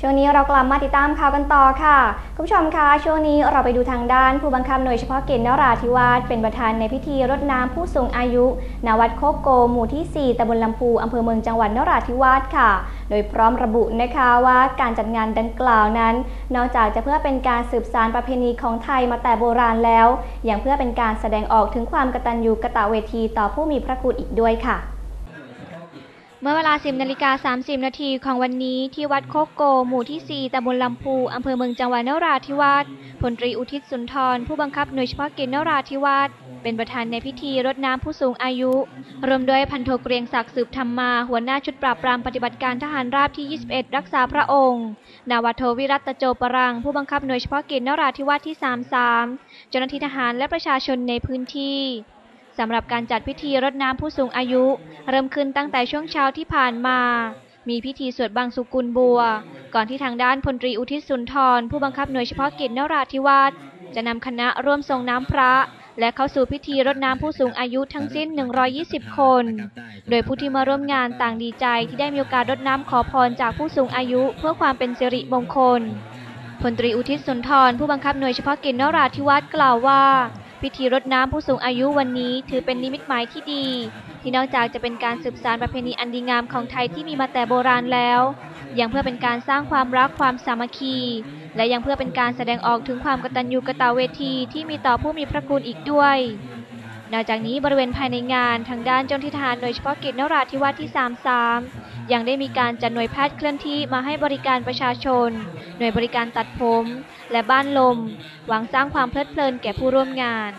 ช่วงนี้เรากลับมาติดตามข่าวกันต่อค่ะ คุณผู้ชมคะ ช่วงนี้เราไปดูทางด้านผู้บังคับหน่วยเฉพาะกิจนราธิวาสเป็นประธานในพิธีรดน้ำผู้สูงอายุณวัดโคกโก หมู่ที่ 4ตำบลลำพูอำเภอเมืองจังหวัดนราธิวาสค่ะ โดยพร้อมระบุนะคะว่าการจัดงานดังกล่าวนั้น นอกจากจะเพื่อเป็นการสืบสานประเพณีของไทยมาแต่โบราณแล้วยังเพื่อเป็นการแสดงออกถึงความกตัญญูกะตเวทีต่อผู้มีพระคุณอีกด้วยค่ะ เมื่อเวลา 10นาฬิกา30 นาทีของวันนี้ที่วัดโคกโก หมู่ที่ 4ตำบลลำพูอำเภอเมืองจังหวัดนราธิวาสพลตรีอุทิศสุนทร ผู้บังคับหน่วยเฉพาะกิจนราธิวาสเป็นประธานในพิธีรดน้ำผู้สูงอายุ รวมด้วยพันโทเกรียงศักดิ์สืบธรรมมา หัวหน้าชุดปราบปรามปฏิบัติการทหารราบที่ 21 รักษาพระองค์ นาวาโทวิรัตโจปรัง ผู้บังคับหน่วยเฉพาะกิจนราธิวาสที่ 33 เจ้าหน้าที่ทหารและประชาชนในพื้นที่ สำหรับการจัดพิธีรดน้ำผู้สูงอายุ เริ่มขึ้นตั้งแต่ช่วงเช้าที่ผ่านมา มีพิธีสวดบังสุกุลบัว ก่อนที่ทางด้านพลตรีอุทิศสุนทร ผู้บังคับหน่วยเฉพาะกิจนราธิวาสจะนำคณะร่วมส่งน้ำพระ และเข้าสู่พิธีรดน้ำผู้สูงอายุทั้งสิ้น 120 คน โดยผู้ที่มาร่วมงานต่างดีใจที่ได้มีโอกาสรดน้ำขอพรจากผู้สูงอายุเพื่อความเป็นสิริมงคลพลตรีอุทิศสุนทร ผู้บังคับหน่วยเฉพาะกิจนราธิวาสกล่าวว่า พิธีรดน้ำผู้สูงอายุวันนี้ถือเป็นนิมิตหมายที่ดี ที่นอกจากจะเป็นการสืบสานประเพณีอันดีงามของไทยที่มีมาแต่โบราณแล้ว ยังเพื่อเป็นการสร้างความรักความสามัคคี และยังเพื่อเป็นการแสดงออกถึงความกตัญญูกตเวทีที่มีต่อผู้มีพระคุณอีกด้วย นอกจากนี้บริเวณภายในงานทางด้านเจ้าหน้าที่ทหารโดยเฉพาะกิจนราธิวาสที่ 33 ยังได้มีการจัดหน่วยแพทย์เคลื่อนที่มาให้บริการประชาชน หน่วยบริการตัดผม และบ้านลม หวังสร้างความเพลิดเพลินแก่ผู้ร่วมงาน